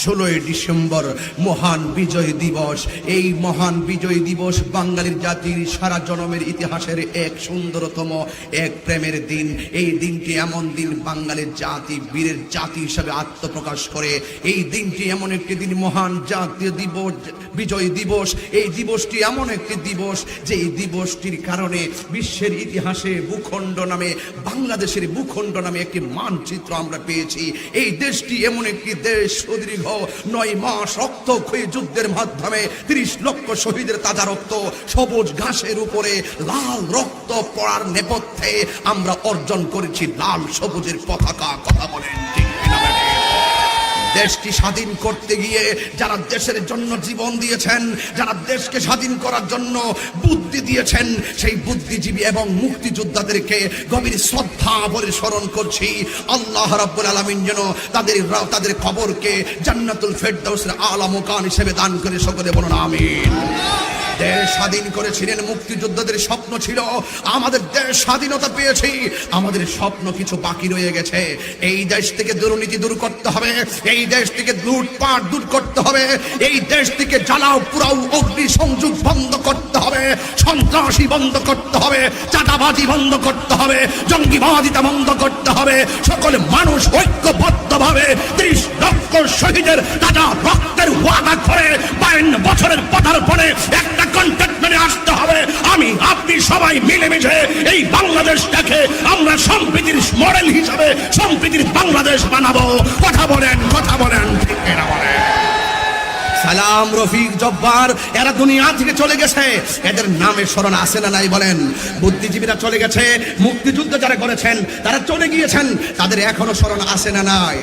ষোলোই ডিসেম্বর মহান বিজয় দিবস। এই মহান বিজয় দিবস বাঙালির জাতির সারা জনমের ইতিহাসের এক সুন্দরতম, এক প্রেমের দিন। এই দিনটি এমন দিন বাঙালির জাতি, বীরের জাতি হিসাবে আত্মপ্রকাশ করে। এই দিনটি এমন একটি দিন মহান জাতীয় দিবস, বিজয় দিবস। এই দিবসটি এমন একটি দিবস যে এই দিবসটির কারণে বিশ্বের ইতিহাসে ভূখণ্ড নামে, বাংলাদেশের ভূখণ্ড নামে একটি মানচিত্র আমরা পেয়েছি। এই দেশটি এমন একটি দেশ সুদীর্ঘ নয় মাস রক্ত ক্ষয়ে যুদ্ধের মাধ্যমে তিরিশ লক্ষ শহীদের তাজা রক্ত সবুজ ঘাসের উপরে লাল রক্ত পড়ার নেপথ্যে আমরা অর্জন করেছি লাল সবুজের পতাকা, কথা বলেন ঠিক? দেশটি স্বাধীন করতে গিয়ে যারা দেশের জন্য জীবন দিয়েছেন, যারা দেশকে স্বাধীন করার জন্য বুদ্ধি দিয়েছেন, সেই বুদ্ধিজীবী এবং মুক্তিযোদ্ধাদেরকে গভীর শ্রদ্ধা বলে স্মরণ করছি। আল্লাহ রাব্বুল আলামিন যেন তাদের তাদের খবরকে জান্নাতুল ফেরদাউসের আলা মুকান হিসেবে দান করে সকলে বলুন, আমিন। দেশ স্বাধীন করেছিলেন মুক্তিযোদ্ধাদের স্বপ্ন ছিল। আমাদের দেশ স্বাধীনতা পেয়েছি। আমাদের স্বপ্ন কিছু বাকি রয়ে গেছে। এই দেশ থেকে দুর্নীতি দূর করতে হবে। এই দেশ থেকে লুটপাট দূর করতে হবে। এই দেশ থেকে জ্বালাও পুরাও অগ্নি সংযোগ বন্ধ করতে হবে। সন্ত্রাসী বন্ধ করতে হবে। চাঁদাবাজি বন্ধ করতে হবে। জঙ্গিবাদিতা বন্ধ করতে হবে। সকল মানুষ ঐক্যবদ্ধভাবে ত্রিশ লক্ষ শহীদের তাজা রক্তের ওয়াদা করে বায়ান্ন বছরের পথার পরে একটা কন্টেন্টমেন্টে আসতে হবে। আমি, আপনি সবাই মিলেমিশে এই বাংলাদেশটাকে আমরা সম্প্রীতির মডেল হিসাবে সম্প্রীতির বাংলাদেশ বানাবো। কথা বলেন কথা বলেন, ঠিক বলেন? সালাম রফিক জব্বার, এরা দুনিয়া থেকে চলে গেছে। এদের নামে স্মরণ আসে না নাই বলেন? বুদ্ধিজীবীরা চলে গেছে, মুক্তিযুদ্ধ যারা করেছেন, তারা চলে গিয়েছেন, তাদের এখনও স্মরণ আসে না নাই?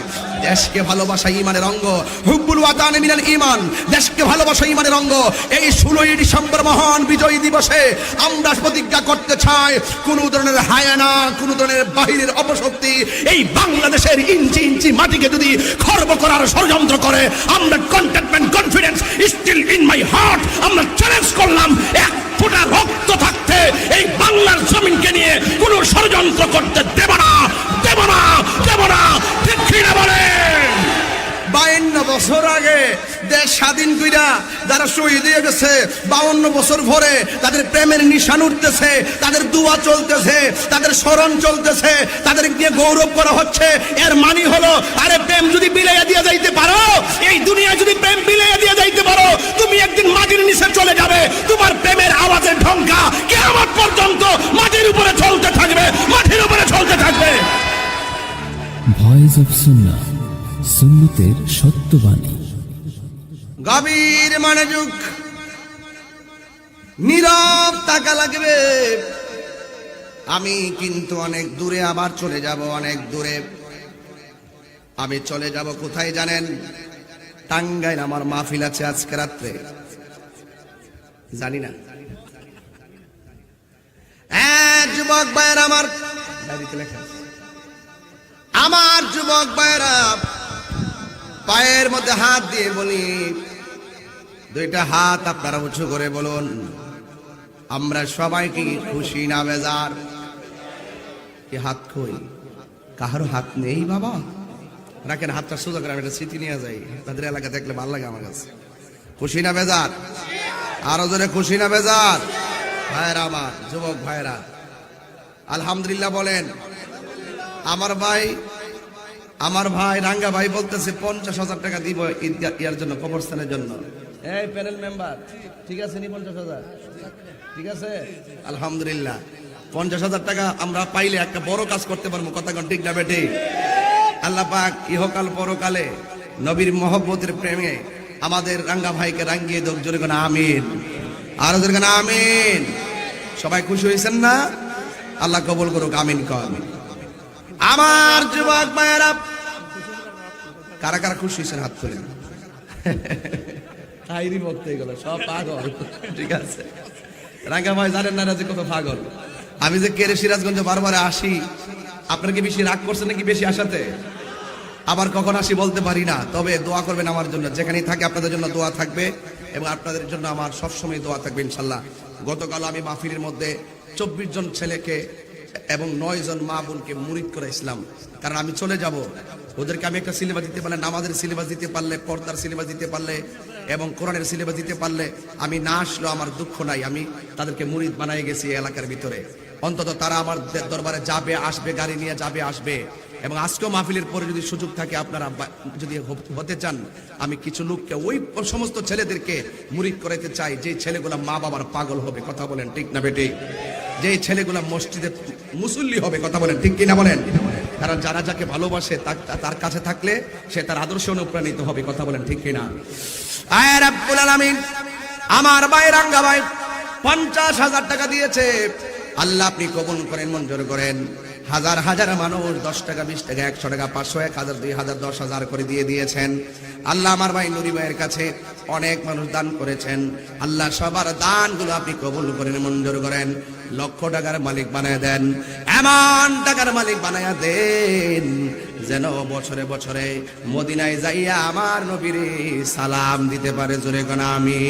দেশকে ভালোবাসা ইমানের অঙ্গ। হুব্বুল ওয়াতান মিনাল ইমান দেশকে ভালোবাসা ইমানের অঙ্গ। এই ষোলোই ডিসেম্বর মহান বিজয় দিবসে আমরা প্রতিজ্ঞা করতে চাই, কোন ধরনের হায়ানা, কোন ধরনের বাহিরের অপশক্তি। এই বাংলাদেশের ইঞ্চি ইঞ্চি মাটিকে যদি খর্ব করার ষড়যন্ত্র করে, আমরা containment confidence still in my heart আমরা চ্যালেঞ্জ করলাম এক ফোঁটা রক্ত থাকতে। এই বাংলার জমিনকে নিয়ে কোনো ষড়যন্ত্র করতে কইরা যারা শহীদ হয়ে গেছে, বাউন্ন বছর ভরে তাদের প্রেমের নিশান উঠতেছে, তাদের দুয়া চলতেছে, তাদের স্মরণ চলতেছে, তাদের নিয়ে গৌরব করা হচ্ছে। এর মানি হলো, আরে প্রেম যদি বিলাইয়া দিয়ে যাইতে পারো, এই দুনিয়ায় যদি প্রেম বিলাইয়া দিয়ে যাইতে পারো, তুমি একদিন মাটির নিচে চলে যাবে, তোমার প্রেমের আওয়াজের ঢঙ্কা কেমন পর্যন্ত মাটির উপরে চলতে থাকবে, মাটির উপরে চলতে থাকবে। ভয়েস অফ সুন্না সুন্নতের সত্যবাণী গভীর মনোযোগ নীরব টাকা লাগবে। আমি কিন্তু অনেক দূরে আবার চলে যাব, অনেক দূরে। আমি চলে যাব কোথায় জানেন? টাঙ্গাইল আমার মাহফিল আছে আজকে রাত্রে। জানি না। যুবক ভাইয়ের আমার। আমার যুবক ভাইয়েরা, পায়ের মধ্যে হাত দিয়ে বলি দুইটা হাত আপনারা উঁচু করে বলুন। আমরা সবাই কি খুশি না বেজার? কি হাত কই? কাহারও হাত নেই বাবা? রাখেন, হাতটা সোজা করে আমি একটা স্মৃতি নিয়ে যাই। তাদের এলাকা দেখলে ভালো লাগে আমার কাছে। খুশি না বেজার? আরও জোরে খুশি না বেজার? ভাইরা আমার, যুবক ভাইরা আলহামদুলিল্লাহ বলেন, আমার ভাই আমার ভাই রাঙ্গা ভাই বলতেছে, পঞ্চাশ হাজার টাকা দিব ইয়ার জন্য, কবরস্থানের জন্য। এই প্যানেল মেম্বার ঠিক আছে, নি পঞ্চাশ হাজার? ঠিক আছে? আলহামদুলিল্লাহ। পঞ্চাশ হাজার টাকা আমরা পাইলে একটা বড় কাজ করতে পারব, কথা ঠিক না বেটে আল্লাহ পাক ইহকাল পরকালে নবীর মহব্বতের প্রেমে আমাদের রাঙ্গা ভাইকে রাঙ্গিয়ে দোক জোরে কোন আমিন। আরও জোরে কোন আমিন। সবাই খুশি হয়েছেন না? আল্লাহ কবল করুক, আমিন ক আমিন আমার যুবক মায়েরা কারা কারা খুশি হয়েছেন হাত তুলেন? খাইরি ভক্ত এগুলো, সব পাগল। ঠিক আছে। রাঙ্গা ভাই জানেন না যে কত পাগল? আমি যে কেরে সিরাজগঞ্জ বারবার আসি, আপনার কি বেশি রাগ করছে নাকি বেশি আসাতে আবার কখন আসি বলতে পারি না, তবে দোয়া করবেন আমার জন্য। যেখানেই থাকে আপনাদের জন্য দোয়া থাকবে এবং আপনাদের জন্য আমার সবসময় দোয়া থাকবে ইনশাল্লাহ। গতকাল আমি মাহফিলের মধ্যে চব্বিশ জন ছেলেকে এবং নয় জন মা বোনকে মুরিদ করেছিলাম কারণ আমি চলে যাব। ওদেরকে আমি একটা সিলেবাস দিতে পারলে, নামাজের সিলেবাস দিতে পারলে, পর্দার সিলেবাস দিতে পারলে এবং কোরআনের সিলেবাস দিতে পারলে আমি না আসলেও আমার দুঃখ নাই, আমি তাদেরকে মুরিদ বানাই গেছি এলাকার ভিতরে। অন্তত তারা আমার দরবারে যাবে, আসবে, গাড়ি নিয়ে যাবে, আসবে। এবং আজকেও মাহফিলের পরে যদি সুযোগ থাকে আপনারা যদি হতে চান, আমি কিছু লোককে, ওই সমস্ত ছেলেদেরকে মুরিদ করাইতে চাই, যে ছেলেগুলা মা বাবার পাগল হবে, কথা বলেন ঠিক না বেটি? যে ছেলেগুলা মসজিদে মুসল্লি হবে, কথা বলেন ঠিক কিনা বলেন? কারণ যারা যাকে ভালোবাসে তার- কাছে থাকলে সে তার আদর্শ অনুপ্রাণিত হবে, কথা বলেন ঠিক কিনা? আমার ভাই রাঙ্গা ভাই পঞ্চাশ হাজার টাকা দিয়েছে। আল্লাহ আপনি কবুল করেন, মঞ্জুর করেন। হাজার হাজার মানুষ, দশ টাকা, বিশ টাকা, একশো টাকা, পাঁচশো, এক হাজার, দুই হাজার, দশ হাজার করে দিয়ে দিয়েছেন। আল্লাহ আমার ভাই নুরি ভাইয়ের কাছে অনেক মানুষ দান করেছেন। আল্লাহ সবার দানগুলো আপনি কবুল করেন মঞ্জুর করেন। লক্ষ টাকার মালিক বানায় দেন, এমন টাকার মালিক বানায়া দেন যেন বছরে বছরে মদিনায় যাইয়া আমার নবীর সালাম দিতে পারে। জোরে কোন আমি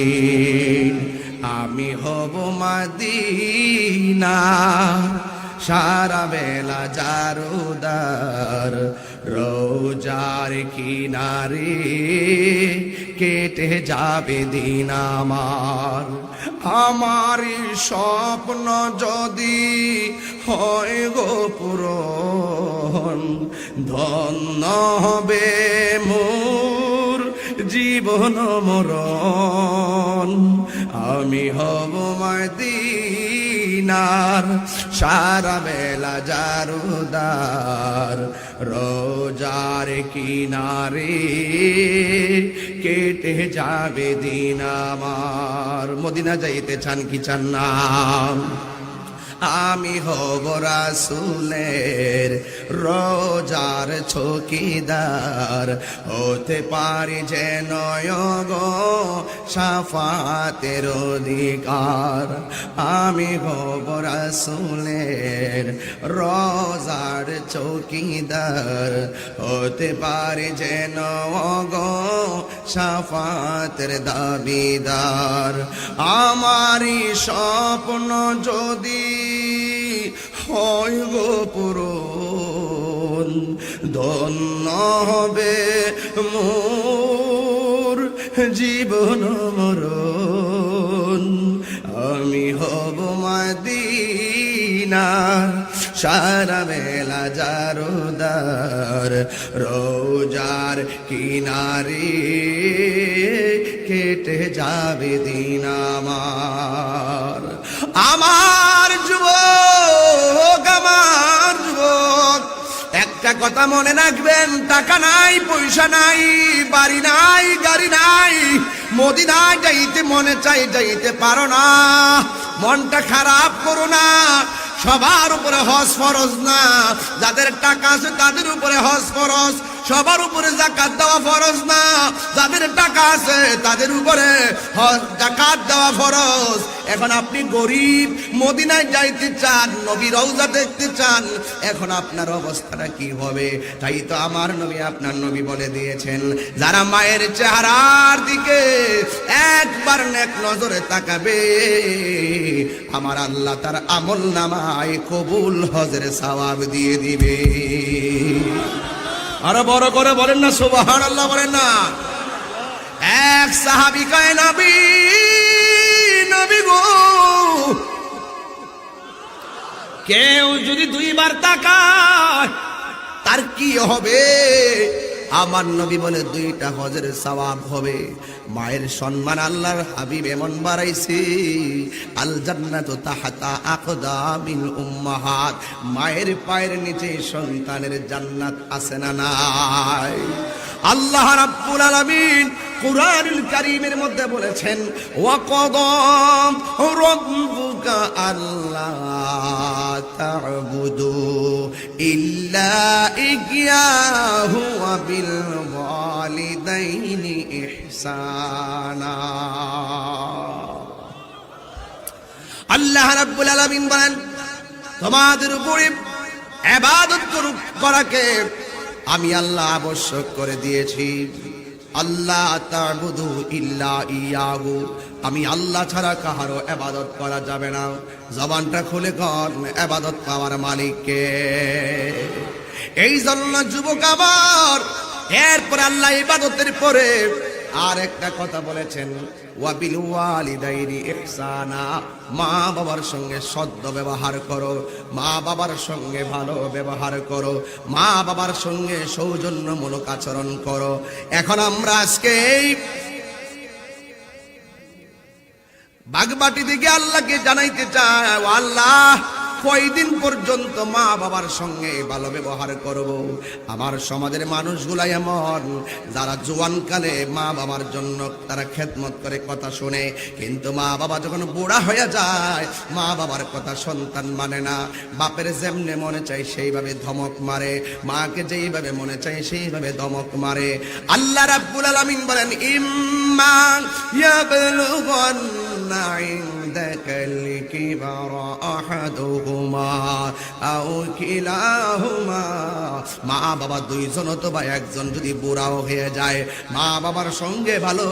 আমি হব মাদিনা। সারা বেলা জারুদার রোজার কিনারে কেটে যাবে দিন আমার। আমার স্বপ্ন যদি হয় গো পূরণ, ধন্য হবে মোর জীবন মরণ। আমি হব মদিনার সারা বেলা জারুদার, রোজার কিনারে কেটে যাবে দিন আমার। মদিনা যাইতে চান কি চান না? আমি হব রাসুলের রোজার ছকিদার হতে পারি যেন গো সাফাতের অধিকার। আমি হব রাসুলের রোজার চৌকিদার। হতে পারি যেন গো সাফাতের দাবিদার। আমারই স্বপ্ন যদি হয় গো পুরন ধন্য হবে মোর জীবন মরণ। আমি হব মাদিনার সারা বেলা জারোদার রোজার কিনারে কেটে যাবে দিন আমার। আমার যুবক একটা কথা মনে রাখবেন, টাকা নাই, পয়সা নাই, বাড়ি নাই, গাড়ি নাই মদিনায় যাইতে মনে চাই, যাইতে পারো না। মনটা খারাপ করো না, সবার উপরে হজ ফরজ না, যাদের টাকা আছে তাদের উপরে হজ ফরজ সবার উপরে জাকাত দেওয়া ফরজ না। যাদের টাকা আছে, তাদের উপরে জাকাত দেওয়া ফরজ। এখন আপনি গরিব, মদিনায় যাইতে চান, নবী রওজা দেখতে চান, এখন আপনার অবস্থাটা কি হবে? তাই তো আমার নবী আপনার নবী বলে দিয়েছেন, যারা মায়ের চেহারার দিকে একবার নেক নজরে তাকাবে, আমার আল্লাহ তার আমল নামায় কবুল হজরে সওয়াব দিয়ে দিবে। আরও বড় করে বলেন না সুবাহান আল্লাহ বলেন না। এক সাহাবি কয়, নবী নবী গো। কেউ যদি দুইবার তাকায়, তার কি হবে? আমার নবী বলে দুইটা হজের সওয়াব হবে। মায়ের সম্মান আল্লাহর হাবিব এমন বাড়াইছি, আল জান্নাত তাহাতা আকদামিল উম্মাহাত। মায়ের পায়ের নিচে সন্তানের জান্নাত আছে না নাই? আল্লাহ রাব্বুল আলামিন কুরআনুল কারীমের মধ্যে বলেছেন ওয়াকদম রাব্বুকা আল্লাহ তা'বুদু ইল্লা ইয়্যাহু ওয়া বিল ওয়ালিদাইনি ইহসানা। আল্লাহ রাব্বুল আলামিন বলেন, তোমাদের উপরে ইবাদত করু- করাকে আমি আল্লাহ আবশ্যক করে দিয়েছি। আল্লাহ তাবুধু ইল্লা ইয়াহু। আমি আল্লাহ ছাড়া কাহারও এবাদত করা যাবে না। জবানটা খুলে কর এবাদত পাওয়ার মালিককে। এই জন্য যুবক আবার, এরপর আল্লাহ ইবাদতের পরে আর একটা কথা বলেছেন, ওয়াবিল ওয়ালিদাইনি ইহসানা, মা বাবার সঙ্গে সদ্য ব্যবহার করো, মা বাবার সঙ্গে ভালো ব্যবহার করো, মা বাবার সঙ্গে সৌজন্যমূলক আচরণ করো। এখন আমরা আজকে বাগবাটি দিকে আল্লাহকে জানাইতে চায় আল্লাহ কয়দিন পর্যন্ত মা বাবার সঙ্গে ভালো ব্যবহার করব? আমার সমাজের মানুষগুলা এমন, যারা জোয়ানকালে মা বাবার জন্য তারা খেদমত করে কথা শুনে। কিন্তু মা বাবা যখন বুড়া হয়ে যায়, মা বাবার কথা সন্তান মানে না। বাপের যেমনে মনে চাই সেইভাবে ধমক মারে, মাকে যেইভাবে মনে চাই সেইভাবে ধমক মারে। আল্লাহ রাব্বুল আলামিন বলেন, ইম্মা ইয়াবলুগান عندك الكبر أحدهما أو كلاهما মা বাবা দুইজন অথবা একজন যদি বুড়াও হয়ে যায় মা বাবার সঙ্গে ভালো